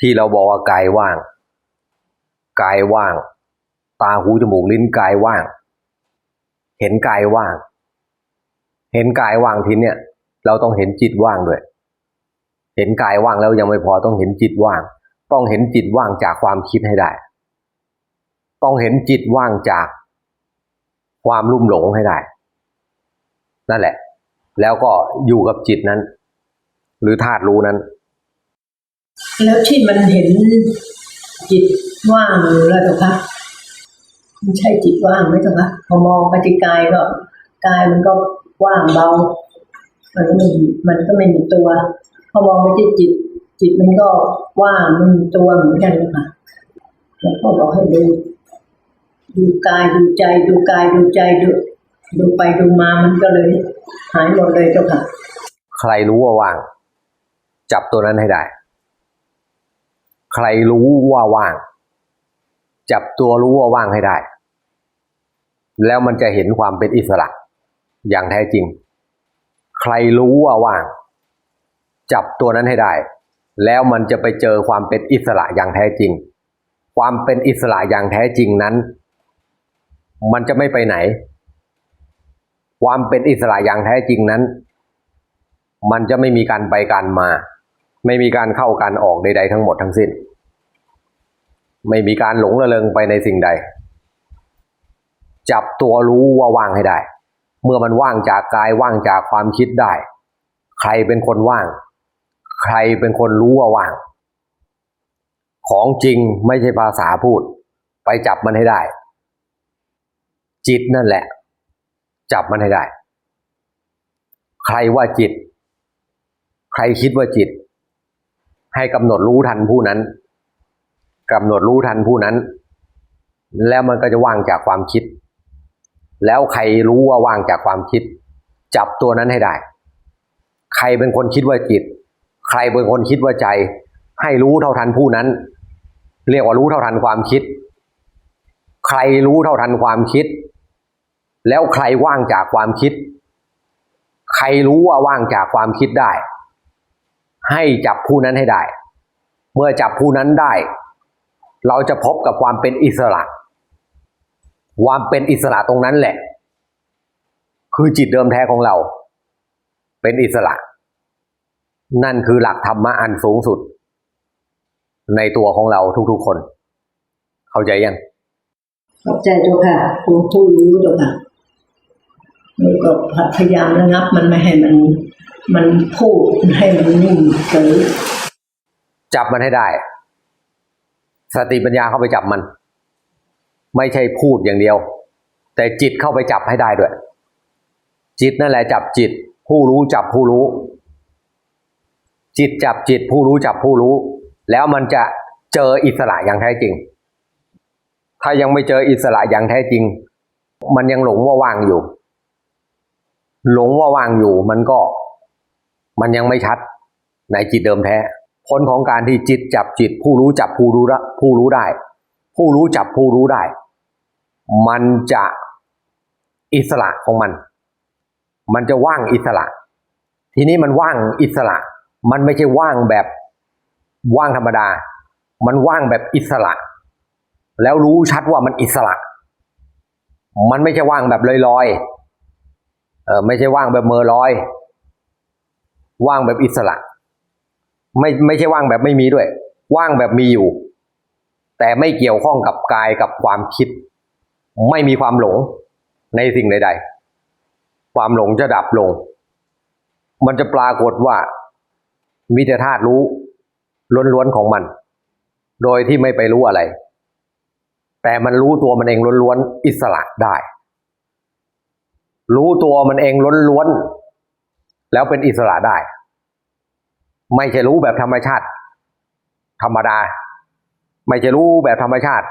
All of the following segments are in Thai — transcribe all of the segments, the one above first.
ที่เราบอกว่ากายว่าง กายว่าง ตาหูจมูกลิ้นกายว่าง เห็นกายว่าง เห็นกายว่างทีเนี้ยเราต้องเห็นจิตว่างด้วย เห็นกายว่างแล้วยังไม่พอต้องเห็นจิตว่าง ต้องเห็นจิตว่างจากความคิดให้ได้ ต้องเห็นจิตว่างจากความลุ่มหลงให้ได้ นั่นแหละ แล้วก็อยู่กับจิตนั้น หรือธาตุรู้นั้น แล้วที่มันเห็นจิตว่างแล้วเจ้าคะมันใช่จิตว่างไหมเจ้าคะพอมองไปที่กายก็กายมันก็ว่างเบา มันก็ไม่มีมันก็ไม่มีตัว พอมองไปที่จิต จิตมันก็ว่างไม่มีตัวเหมือนกันเจ้าค่ะแล้วก็บอกให้ดูดูกายดูใจ ดูกายดูใจดูดูไปดูมามันก็เลย หายหมดเลยเจ้าค่ะ ใครรู้ว่าว่าง จับตัวนั้นให้ได้ ใครรู้ว่าว่าง จับตัวรู้ว่าว่างให้ได้ แล้วมันจะเห็นความเป็นอิสระ อย่างแท้จริง ใครรู้ว่าว่าง จับตัวนั้นให้ได้ แล้วมันจะไปเจอความเป็นอิสระอย่างแท้จริง ความเป็นอิสระอย่างแท้จริงนั้น มันจะไม่ไปไหน ความเป็นอิสระอย่างแท้จริงนั้น มันจะไม่มีการไปการมาไม่มีการเข้าการออกใด ๆ ทั้งหมดทั้งสิ้น ไม่มีการหลงระเริงไปในสิ่งใด จับตัวรู้ว่าว่างให้ได้ เมื่อมันว่างจากกายว่างจากความคิดได้ ใครเป็นคนว่าง ใครเป็นคนรู้ว่าว่าง ของจริงไม่ใช่ภาษาพูด ไปจับมันให้ได้ จิตนั่นแหละ จับมันให้ได้ ใครว่าจิต ใครคิดว่าจิต ให้กำหนดรู้ทันผู้นั้น กำหนดรู้ทันผู้นั้น แล้วมันก็จะว่างจากความคิด แล้วใครรู้ว่าว่างจากความคิด จับตัวนั้นให้ได้ ใครเป็นคนคิดว่าจิต ใครเป็นคนคิดว่าใจ ให้รู้เท่าทันผู้นั้น เรียกว่ารู้เท่าทันความคิด ใครรู้เท่าทันความคิด แล้วใครว่างจากความคิด ใครรู้ว่าว่างจากความคิดได้ ให้จับผู้นั้นให้ได้ เมื่อจับผู้นั้นได้ เราจะพบกับความเป็นอิสระ ความเป็นอิสระตรงนั้นแหละ คือจิตเดิมแท้ของเรา เป็นอิสระ นั่นคือหลักธรรมะอันสูงสุด ในตัวของเราทุกๆคน เข้าใจยังขอบใจเจ้าค่ะคุณผู้รู้เจ้าค่ะแล้วก็พยายามระงับ มันไม่ให้มัน มันพูดให้มันนิ่งเฉยจับมันให้ได้ สติปัญญาเข้าไปจับมัน ไม่ใช่พูดอย่างเดียว แต่จิตเข้าไปจับให้ได้ด้วย จิตนั่นแหละจับจิต ผู้รู้จับผู้รู้ จิตจับจิต ผู้รู้จับผู้รู้ แล้วมันจะเจออิสระอย่างแท้จริง ถ้ายังไม่เจออิสระอย่างแท้จริง มันยังหลงว่าว่างอยู่ หลงว่าว่างอยู่มันก็ มันยังไม่ชัดในจิตเดิมแท้ ผลของการที่จิตจับจิต ผู้รู้จับผู้รู้ผู้รู้ได้ ผู้รู้จับผู้รู้ได้ มันจะอิสระของมัน มันจะว่างอิสระ ทีนี้มันว่างอิสระ มันไม่ใช่ว่างแบบว่างธรรมดา มันว่างแบบอิสระ แล้วรู้ชัดว่ามันอิสระ มันไม่ใช่ว่างแบบลอยๆเออไม่ใช่ว่างแบบเมอลอย ว่างแบบอิสระ ไม่ไม่ใช่ว่างแบบไม่มีด้วย ว่างแบบมีอยู่ แต่ไม่เกี่ยวข้องกับกายกับความคิด ไม่มีความหลงในสิ่งใด ๆ ความหลงจะดับลง มันจะปรากฏว่ามีแต่ธาตุรู้ล้วนๆของมัน โดยที่ไม่ไปรู้อะไร แต่มันรู้ตัวมันเองล้วนๆอิสระได้ รู้ตัวมันเองล้วนๆแล้วเป็นอิสระได้ ไม่ใช่รู้แบบธรรมชาติ ธรรมดา ไม่ใช่รู้แบบธรรมชาติ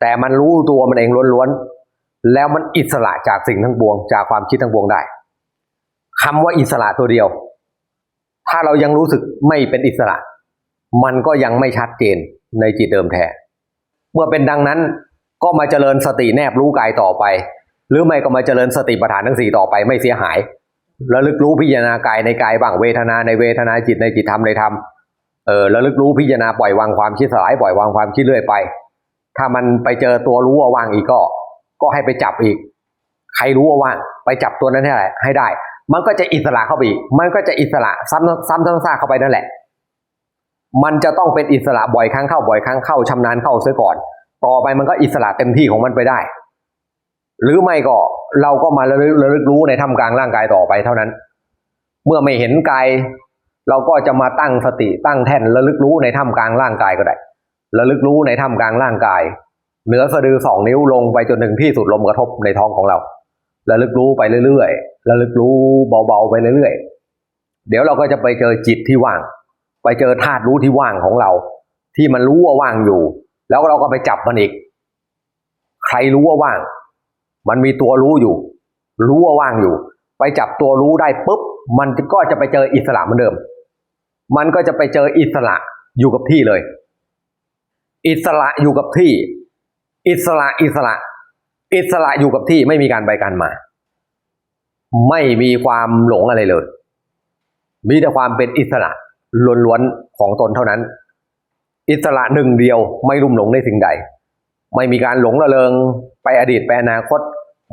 แต่มันรู้ตัวมันเองล้วนๆแล้วมันอิสระจากสิ่งทั้งปวง จากความคิดทั้งปวงได้คำว่าอิสระตัวเดียว ถ้าเรายังรู้สึกไม่เป็นอิสระ มันก็ยังไม่ชัดเจนในจิตเดิมแท้เมื่อเป็นดังนั้นก็มาเจริญสติแนบรู้กายต่อไป หรือไม่ก็มาเจริญสติปัฏฐานทั้งสี่ต่อไปไม่เสียหาย ระลึกรู้พิจารณากายในกายบ้างเวทนาในเวทนาจิตในจิตธรรมในธรรมเออระลึกรู้พิจารณาปล่อยวางความคิดสลายปล่อยวางความคิดเรื่อยไป ถ้ามันไปเจอตัวรู้ว่าว่างอีกก็ ก็ให้ไปจับอีก ใครรู้ว่าว่างไปจับตัวนั้นให้ได้ให้ได้ มันก็จะอิสระเข้าไปอีก มันก็จะอิสระซ้ำซ้ำซ้ำซากเข้าไปนั่นแหละ มันจะต้องเป็นอิสระบ่อยครั้งเข้าบ่อยครั้งเข้าชำนาญเข้าเสียก่อน ต่อไปมันก็อิสระเต็มที่ของมันไปได้ หรือไม่ก็เราก็มาระลึกระลึกรู้ในท่ามกลางร่างกายต่อไปเท่านั้น เมื่อไม่เห็นกายเราก็จะมาตั้งสติตั้งแท่นระลึกรู้ในท่ามกลางร่างกายก็ได้ระลึกรู้ในท่ามกลางร่างกาย เหนือสะดือสองนิ้วลงไปจนถึงที่สุดลมกระทบในท้องของเราระลึกรู้ไปเรื่อยๆระลึกรู้เบาๆไปเรื่อยๆ เดี๋ยวเราก็จะไปเจอจิตที่ว่าง ไปเจอธาตุรู้ที่ว่างของเรา ที่มันรู้ว่าว่างอยู่ แล้วเราก็ไปจับมันอีก ใครรู้ว่าว่าง มันมีตัวรู้อยู่ รู้ว่าว่างอยู่ ไปจับตัวรู้ได้ปุ๊บ มันก็จะไปเจออิสระเหมือนเดิม มันก็จะไปเจออิสระอยู่กับที่เลย อิสระอยู่กับที่ อิสระอิสระ อิสระอยู่กับที่ไม่มีการไปการมา ไม่มีความหลงอะไรเลย มีแต่ความเป็นอิสระล้วนๆของตนเท่านั้น อิสระหนึ่งเดียวไม่ลุ่มหลงในสิ่งใด ไม่มีการหลงระเริงไปอดีตไปอนาคต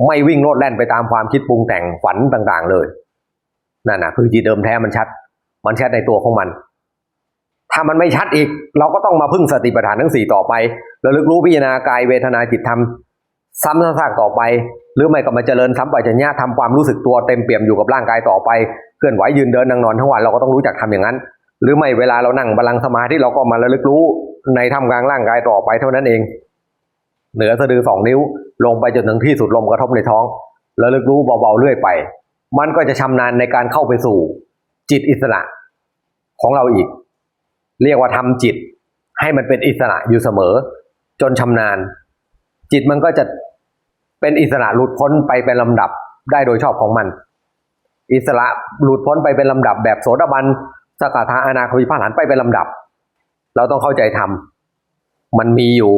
ไม่วิ่งโลดแล่นไปตามความคิดปรุงแต่งฝันต่างๆ เลยนั่นนะคือจิตเดิมแท้มันชัด มันชัดในตัวของมัน ถ้ามันไม่ชัดอีก เราก็ต้องมาพึ่งสติปัฏฐานทั้งสี่ต่อไประลึกรู้พิจารณากายเวทนาจิตธรรมซ้ำซากต่อไป หรือไม่ก็มาเจริญสัมปชัญญะทำความรู้สึกตัวเต็มเปี่ยมอยู่กับร่างกายต่อไปเคลื่อนไหวยืนเดินนั่งนอนทั้งวันเราก็ต้องรู้จักทำอย่างนั้น หรือไม่เวลาเรานั่งบาลังสมาธิเราก็มาระลึกรู้ในท่ามกลางร่างกายต่อไปเท่านั้นเอง เหนือสะดือสองนิ้ว ลงไปจนถึงที่สุดลมกระทบในท้องระลึกรู้เบาๆเรื่อยไป มันก็จะชำนาญในการเข้าไปสู่ จิตอิสระของเราอีก เรียกว่าทำจิต ให้มันเป็นอิสระอยู่เสมอ จนชำนาญ จิตมันก็จะเป็นอิสระหลุดพ้นไปเป็นลำดับได้โดยชอบของมัน อิสระหลุดพ้นไปเป็นลำดับแบบโสดาบันสกทาอนาคามิพาหันไปเป็นลำดับ เราต้องเข้าใจทำมันมีอยู่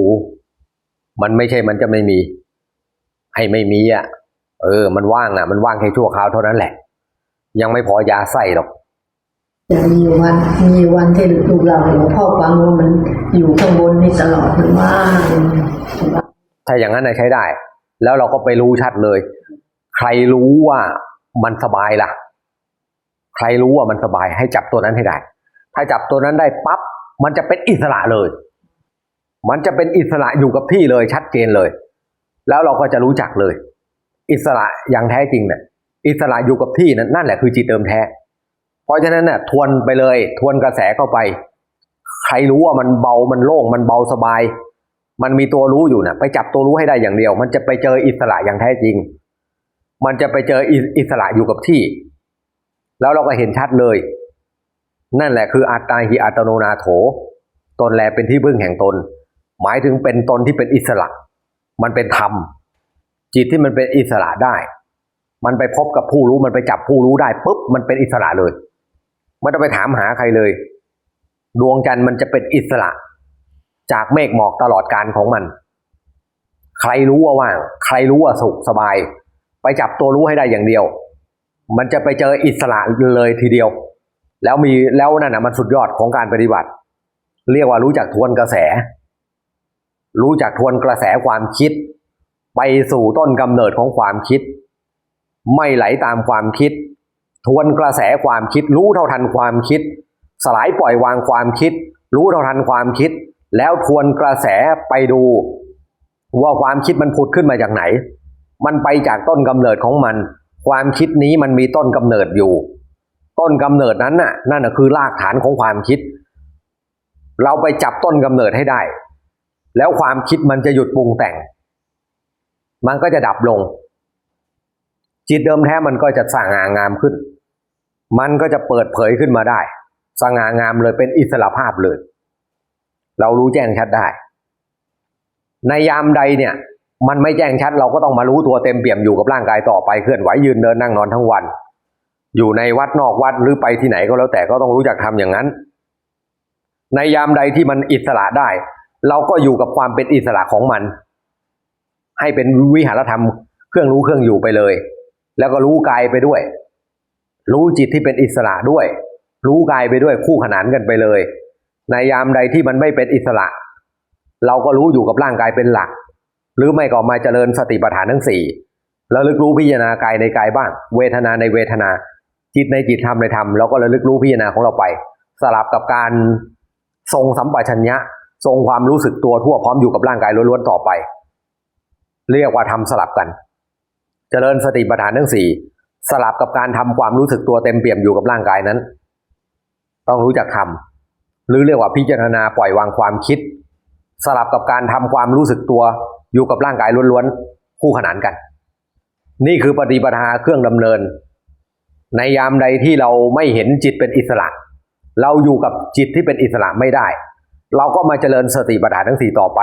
มันไม่ใช่มันจะไม่มี ให้ไม่มีอะ เออ มันว่างอะ มันว่างแค่ชั่วคราวเท่านั้นแหละ ยังไม่พอยาใส่หรอกอย่างมีอยู่วันมีอยู่วันที่ลูกเราหลวงพ่อฟังว่ามันอยู่ข้างบนนี่ตลอดมันว่างถ้าอย่างนั้นนะใช้ได้ แล้วเราก็ไปรู้ชัดเลย ใครรู้ว่ามันสบายล่ะ ใครรู้ว่ามันสบายให้จับตัวนั้นให้ได้ ถ้าจับตัวนั้นได้ปั๊บมันจะเป็นอิสระเลย มันจะเป็นอิสระอยู่กับที่เลยชัดเจนเลย แล้วเราก็จะรู้จักเลย อิสระอย่างแท้จริงเนี่ยอิสระอยู่กับที่นั่นนั่นแหละคือจิตเดิมแท้ เพราะฉะนั้นน่ะทวนไปเลย ทวนกระแสเข้าไป ใครรู้ว่ามันเบามันโล่งมันเบาสบาย มันมีตัวรู้อยู่นะไปจับตัวรู้ให้ได้อย่างเดียว มันจะไปเจออิสระอย่างแท้จริง มันจะไปเจออิอิสระอยู่กับที่ แล้วเราก็เห็นชัดเลย นั่นแหละคืออัตตาหิอัตโนนาโถ ตนแลเป็นที่พึ่งแห่งตน หมายถึงเป็นตนที่เป็นอิสระ มันเป็นธรรม จิตที่มันเป็นอิสระได้ มันไปพบกับผู้รู้มันไปจับผู้รู้ได้ปุ๊บมันเป็นอิสระเลยไม่ต้องไปถามหาใครเลย ดวงจันทร์มันจะเป็นอิสระ จากเมฆหมอกตลอดการของมัน ใครรู้ว่าว่าง ใครรู้ว่าสุขสบาย ไปจับตัวรู้ให้ได้อย่างเดียว มันจะไปเจออิสระเลยทีเดียว แล้วมีแล้วนั่นนะมันสุดยอดของการปฏิบัติ เรียกว่ารู้จักทวนกระแส รู้จักทวนกระแสความคิด ไปสู่ต้นกำเนิดของความคิด ไม่ไหลตามความคิด ทวนกระแสความคิด รู้เท่าทันความคิด สลายปล่อยวางความคิด รู้เท่าทันความคิด แล้วทวนกระแสไปดูว่าความคิดมันผุดขึ้นมาจากไหน มันไปจากต้นกำเนิดของมัน ความคิดนี้มันมีต้นกำเนิดอยู่ ต้นกำเนิดนั้นน่ะนั่นคือรากฐานของความคิด เราไปจับต้นกำเนิดให้ได้ แล้วความคิดมันจะหยุดปรุงแต่ง มันก็จะดับลง จิตเดิมแท้มันก็จะสง่างามขึ้น มันก็จะเปิดเผยขึ้นมาได้ สง่างามเลยเป็นอิสระภาพเลย เรารู้แจ้งชัดได้ ในยามใดเนี่ย มันไม่แจ้งชัด เราก็ต้องมารู้ตัวเต็มเปี่ยมอยู่กับร่างกายต่อไปเคลื่อนไหวยืนเดินนั่งนอนทั้งวัน อยู่ในวัดนอกวัดหรือไปที่ไหนก็แล้วแต่ก็ต้องรู้จักทำอย่างนั้น ในยามใดที่มันอิสระได้ เราก็อยู่กับความเป็นอิสระของมัน ให้เป็นวิหารธรรมเครื่องรู้เครื่องอยู่ไปเลย แล้วก็รู้กายไปด้วย รู้จิตที่เป็นอิสระด้วย รู้กายไปด้วยคู่ขนานกันไปเลย ในยามใดที่มันไม่เป็นอิสระ เราก็รู้อยู่กับร่างกายเป็นหลัก หรือไม่ก็มาเจริญสติปัฏฐานทั้งสี่แล้วลึกรู้พิจารณากายในกายบ้าง เวทนาในเวทนา จิตในจิตธรรมในธรรมเราก็ระลึกรู้พิจารณาของเราไป สลับกับการทรงสัมปชัญญะ ทรงความรู้สึกตัวทั่วพร้อมอยู่กับร่างกายล้วนๆต่อไป เรียกว่าทำสลับกัน เจริญสติปัฏฐานทั้งสี่สลับกับการทำความรู้สึกตัวเต็มเปี่ยมอยู่กับร่างกายนั้น ต้องรู้จักทำหรือเรียกว่าพิจารณาปล่อยวางความคิด สลับกับการทำความรู้สึกตัวอยู่กับร่างกายล้วนๆคู่ขนานกัน นี่คือปฏิปทาเครื่องดำเนิน ในยามใดที่เราไม่เห็นจิตเป็นอิสระ เราอยู่กับจิตที่เป็นอิสระไม่ได้ เราก็มาเจริญสติปัฏฐานทั้งสี่ต่อไป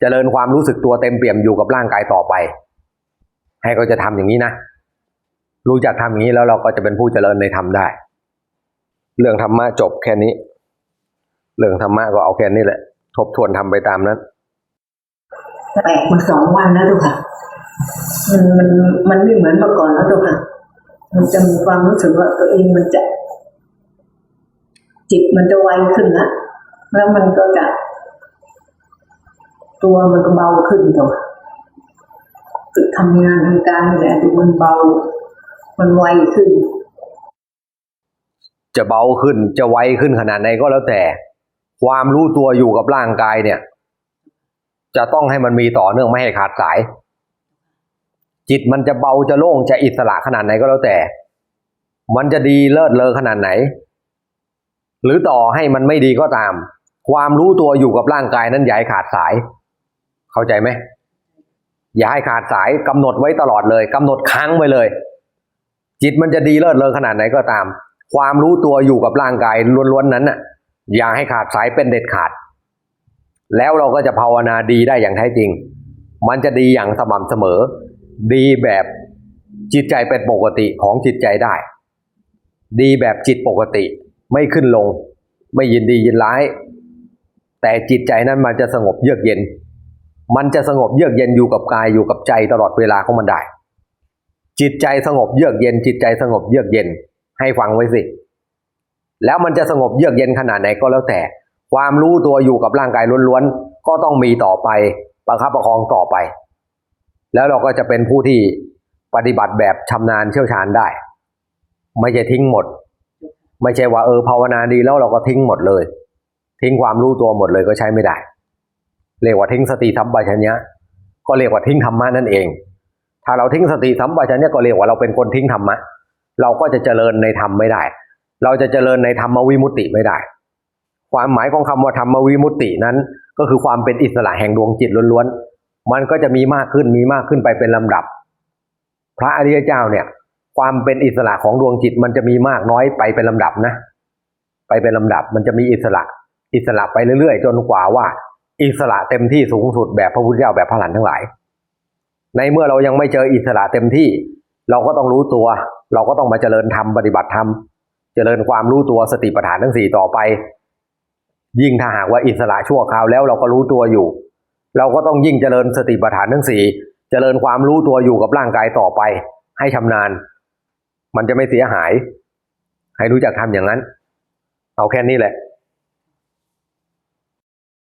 เจริญความรู้สึกตัวเต็มเปี่ยมอยู่กับร่างกายต่อไป ให้เขาจะทำอย่างนี้นะ รู้จักทำอย่างนี้แล้วเราก็จะเป็นผู้เจริญในธรรมได้ เรื่องธรรมะจบแค่นี้ เรื่องธรรมะก็เอาแค่นี้แหละ ทบทวนทำไปตามนั้นแปลกมาสองวันแล้วเจ้าค่ะ มันมันมันไม่เหมือนเมื่อก่อนแล้วเจ้าค่ะ มันจะมีความรู้สึกว่าตัวเองมันจะ จิตมันจะไวขึ้นละ แล้วมันก็จะ ตัวมันก็เบาขึ้นเจ้าค่ะฝึกทำงานทำการนี่แหละดูมันเบา มันไวขึ้น จะเบาขึ้นจะไวขึ้นขนาดไหนก็แล้วแต่ ความรู้ตัวอยู่กับร่างกายเนี่ย จะต้องให้มันมีต่อเนื่องไม่ให้ขาดสาย จิตมันจะเบาจะโล่งจะอิสระขนาดไหนก็แล้วแต่ มันจะดีเลิศเลอขนาดไหน หรือต่อให้มันไม่ดีก็ตาม ความรู้ตัวอยู่กับร่างกายนั้นอย่าให้ขาดสาย เข้าใจไหมอย่าให้ขาดสายกำหนดไว้ตลอดเลยกำหนดค้างไว้เลย จิตมันจะดีเลิศเลอขนาดไหนก็ตาม ความรู้ตัวอยู่กับร่างกายล้วนๆนั้นน่ะ อย่าให้ขาดสายเป็นเด็ดขาด แล้วเราก็จะภาวนาดีได้อย่างแท้จริง มันจะดีอย่างสม่ำเสมอ ดีแบบจิตใจเป็นปกติของจิตใจได้ ดีแบบจิตปกติ ไม่ขึ้นลง ไม่ยินดียินร้าย แต่จิตใจนั้นมันจะสงบเยือกเย็น มันจะสงบเยือกเย็นอยู่กับกายอยู่กับใจตลอดเวลาของมันได้ จิตใจสงบเยือกเย็น จิตใจสงบเยือกเย็น ให้ฟังไว้สิ แล้วมันจะสงบเยือกเย็นขนาดไหนก็แล้วแต่ ความรู้ตัวอยู่กับร่างกายล้วนๆก็ต้องมีต่อไปประคับประคองต่อไป แล้วเราก็จะเป็นผู้ที่ปฏิบัติแบบชำนาญเชี่ยวชาญได้ ไม่ใช่ทิ้งหมด ไม่ใช่ว่าเออภาวนาดีแล้วเราก็ทิ้งหมดเลย ทิ้งความรู้ตัวหมดเลยก็ใช้ไม่ได้ เรียกว่าทิ้งสติสัมปชัญญะก็เรียกว่าทิ้งธรรมะนั่นเอง ถ้าเราทิ้งสติสัมปชัญญะก็เรียกว่าเราเป็นคนทิ้งธรรมะ เราก็จะเจริญในธรรมไม่ได้ เราจะเจริญในธรรมวิมุตติไม่ได้ ความหมายของคำว่าธรรมวิมุตตินั้น ก็คือความเป็นอิสระแห่งดวงจิตล้วนๆ มันก็จะมีมากขึ้นมีมากขึ้นไปเป็นลำดับ พระอริยเจ้าเนี่ย ความเป็นอิสระของดวงจิตมันจะมีมากน้อยไปเป็นลำดับนะ ไปเป็นลำดับมันจะมีอิสระ อิสระไปเรื่อยๆ จนกว่าว่า อิสระเต็มที่สูงสุดแบบพระพุทธเจ้าแบบพระหลานทั้งหลาย ในเมื่อเรายังไม่เจออิสระเต็มที่ เราก็ต้องรู้ตัว เราก็ต้องมาเจริญธรรมปฏิบัติธรรมเจริญความรู้ตัวสติปัฏฐานทั้งสี่ต่อไป ยิ่งถ้าหากว่าอิสระชั่วคราวแล้วเราก็รู้ตัวอยู่ เราก็ต้องยิ่งเจริญสติปัฏฐานทั้งสี่เจริญความรู้ตัวอยู่กับร่างกายต่อไป ให้ชำนาญ มันจะไม่เสียหาย ให้รู้จักทำอย่างนั้น เอาแค่นี้แหละ